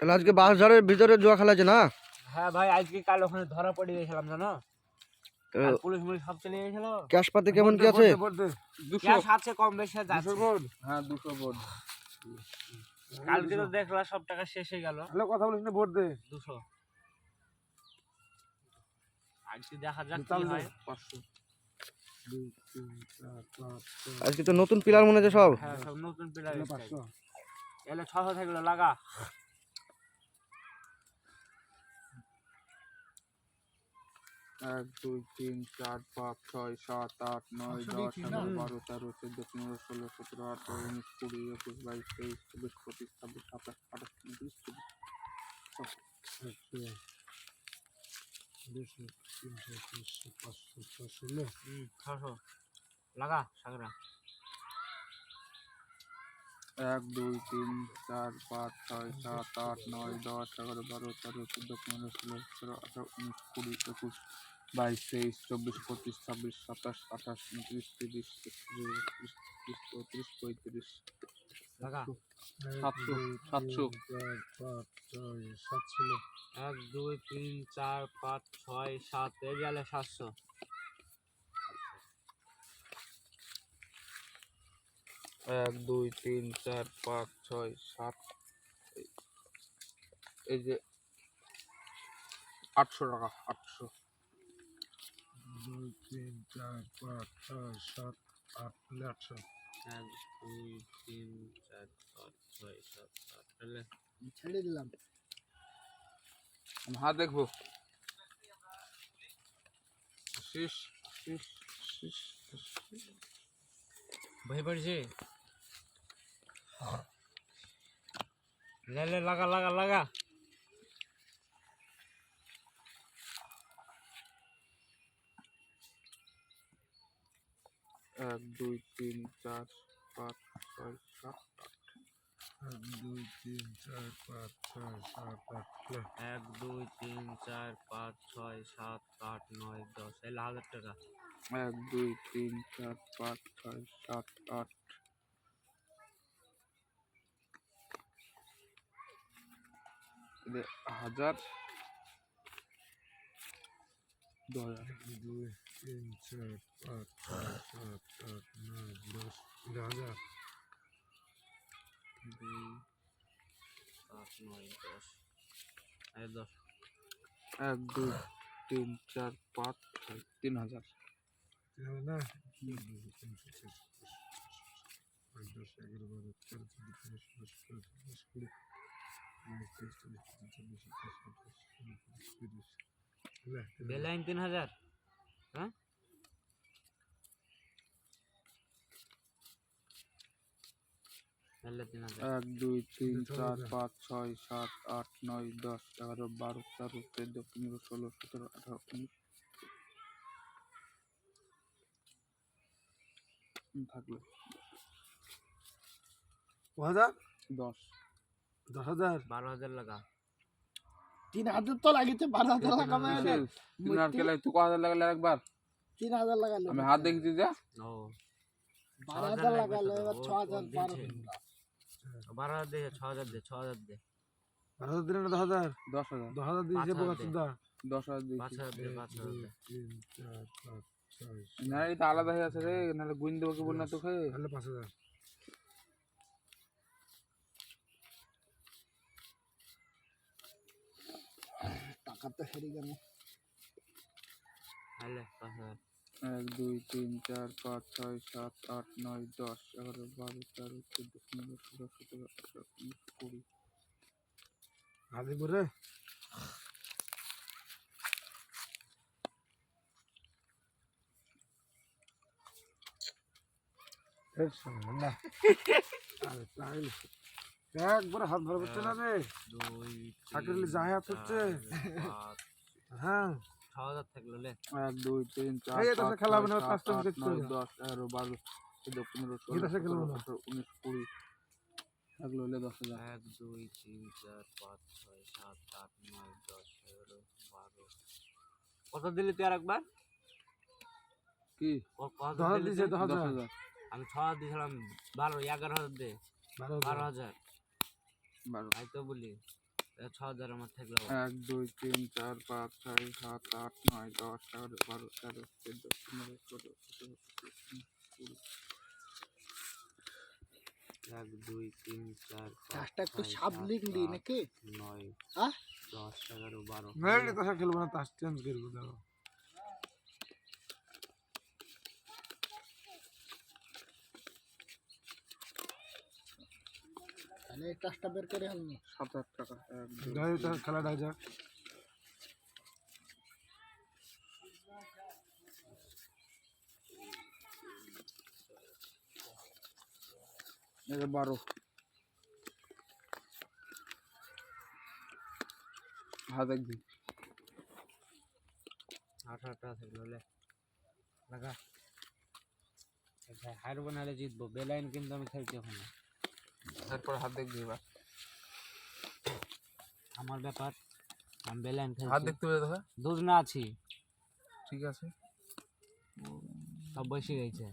তাহলে আজকে বাঁশঝাড়ের ভিতরে জুয়া খেলা আছে না? হ্যাঁ ভাই আজকে কাল ওখানে ধরা পড়ে গেছিলাম জানো? পুলিশ মুলিশ সব চলে গেছিল। ক্যাশ পাতি কেমন কি আছে? দুশো। আছে কম বেশি যাচ্ছে হ্যাঁ দুশো ভোট কালকে তো দেখলা সব টাকা শেষ হয়ে গেল। হ্যালো কথা বলিস না ভোট দে। দুশো। আজকে দেখা যাক কি হয়। পাঁচশো। আজকে তো নতুন পিলার মনে হচ্ছে সব। হ্যাঁ সব নতুন এলে ছশো থাকল লাগা। এক দুই তিন চার পাঁচ ছয় সাত আট নয় দশ এগারো বারো তেরো চোদ্দ পনেরো ষোলো সতেরো আঠারো উনিশ কুড়ি একুশ বাইশ তেইশ চব্বিশ পঁচিশ ছাব্বিশ সাতাশ আঠাশ উনত্রিশ চল্লিশ একশো দুশো তিনশো চারশো পাঁচশো ছশো নে হুম ছশো লাগা সাগরা। এক দুই তিন চার পাঁচ ছয় সাত আট নয় দশ এগারো বারো তেরো চোদ্দ পনেরো ষোলো সতেরো আঠারো উনিশ কুড়ি একুশ। বাইশ তেইশ চব্বিশ পঁচিশ ছাব্বিশ সাতাশ আঠাশ উনত্রিশ তিরিশ একত্রিশ তিরিশ চৌত্রিশ পঁয়ত্রিশ সাতশো, এক দুই তিন চার পাঁচ ছয় সাত এই গেলে সাতশো। এক দুই তিন চার পাঁচ ছয় সাত এই যে আটশো টাকা আটশো। দুই তিন চার পাঁচ ছয় সাত আট নে আটশো এক দুই তিন চার পাঁচ ছয় সাত আট তাহলে ছেড়ে দিলাম আমি হাত দেখব শেষ শেষ শেষ শেষ। ভয় পড়ছে লে লে লাগা লাগা লাগা এক দুই তিন চার পাঁচ ছয় সাত আট। এক দুই তিন চার পাঁচ ছয় সাত আট নে এক দুই তিন চার পাঁচ ছয় সাত আট নয় দশ। এলে হাজার টাকা এক দুই তিন চার পাঁচ ছয় সাত আট। হাজার। দু হাজার দুই তিন চার পাঁচ ছয় সাত নয় দশ এগারো হাজার দুই সাত নয় দশ এই দশ এক দুই তিন চার পাঁচ ছয় তিন হাজার তিন হাজার না দুই তিনশো চারশো পাঁচ দশ এগারো বারো তেরো চোদ্দ পনেরো ষোলো সতেরো চব্বিশ কুড়ি বাইশ তেইশ চব্বিশ পঁচিশ ছাব্বিশ সাতাশ আঠাশ উনত্রিশ তিরিশ লে, তিন হাজার। বেলাইন তিন হাজার হ্যাঁ এলে তিন হাজার এক দুই তিন চার পাঁচ ছয় সাত আট নয় দশ এগারো বারো তেরো চোদ্দ পনেরো ষোলো সতেরো আঠারো উনিশ। থাকল। হাজার? দশ। দশ হাজার? বারো হাজার লাগা। তিন হাজার তো বারো হাজার লাগামে তিন আর তুই ক হাজার লাগালে একবার। তিন হাজার লাগালো। আমি হাত দেখেছি যে। বারো হাজার হাজার লাগালো এবার ছ হাজার বারো। বারো হাজার দে ছ হাজার দে ছ হাজার দে। বারো হাজার দিলে না দশ হাজার? দশ হাজার। দশ হাজার দিয়েছে বোকা সুদ্ধা। দশ হাজার পাঁচ হাজার দে পাঁচ হাজার দুই দে। তিন চার পাঁচ ছয় না এটা আলাদা হয়ে আছে রে নাহলে গুইন দেবো কি বল না তোকে? তাহলে পাঁচ হাজার। টাকা তো হেরে গেল। এলে পাঁচ হাজার। এক দুই তিন চার পাঁচ ছয় সাত আট নয় দশ এগারো বারো তেরো চোদ্দ পনেরো ষোলো সতেরো আঠারো উনিশ কুড়ি। হাজিপুরে? একবারে হাত বসছে না রে। হাত হচ্ছে। হ্যাঁ। থাকল লে? এই এটা না, এটা না। থাকল কত দিলি তুই আর একবার কি কত দিলি দিয়েছে তুই? দশ দশ হাজার। হাজার আমি ছ হাজার দিয়েছিলাম বারো এগারো হাজার দে। বারো বারো হাজার। বারো। তাই তো বলি। ছ হাজার আমার থাকলে এক দুই তিন চার পাঁচ ছয় সাত আট নয় দশ এগারো বারো তেরো চোদ্দ পনেরো ষোলো সতেরো কুড়ি এক দুই তিন চার পাঁচ একটু সাপ লিখলি নাকি? নয় আহ? দশ এগারো বারো খেলব না তাস চেঞ্জ করব দাও তাহলে এই কাজটা বের করে আনব। সাত হাজার টাকা এক দুই যাই তার খেলাটা যা এটা বারো। হাত একদিন আঠারো টাকা থাকল লে। লাগা। এটা হারবো নাহলে জিতবো। বেলাইন কিন্তু আমি খেলছি ওখানে তারপর হাত দেখবি এবার। আমার ব্যাপার আমি বেলাইন হাত দেখতে পেলে তোকে দুধ না আছি। ঠিক আছে। সব বসে গেছে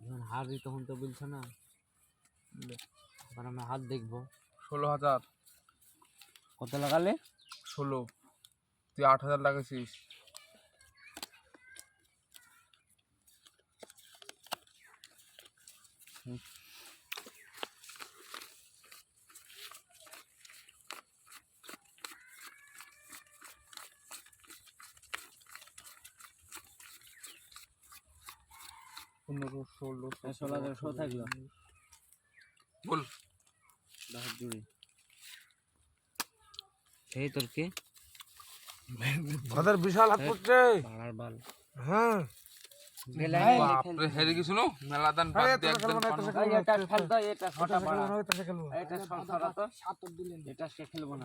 যখন হারবি তখন তো বলছো না। এবার আমি হাত দেখব। ষোলো হাজার। কত লাগালে? ষোলো। তুই আট হাজার লাগাইছিস। পনেরো ষোলো এই ষোলো হাজার শো থাকল বল। দশ জুড়ি এই তোর কি? ওদের বিশাল হাত পড়ছে পাড়ার বাল। হ্যাঁ। বাপরে হেরে গেছিল? মেলা দান বাদ দিয়ে তোরা এটা খেলতো এটা এটা এটা সে খেলব না।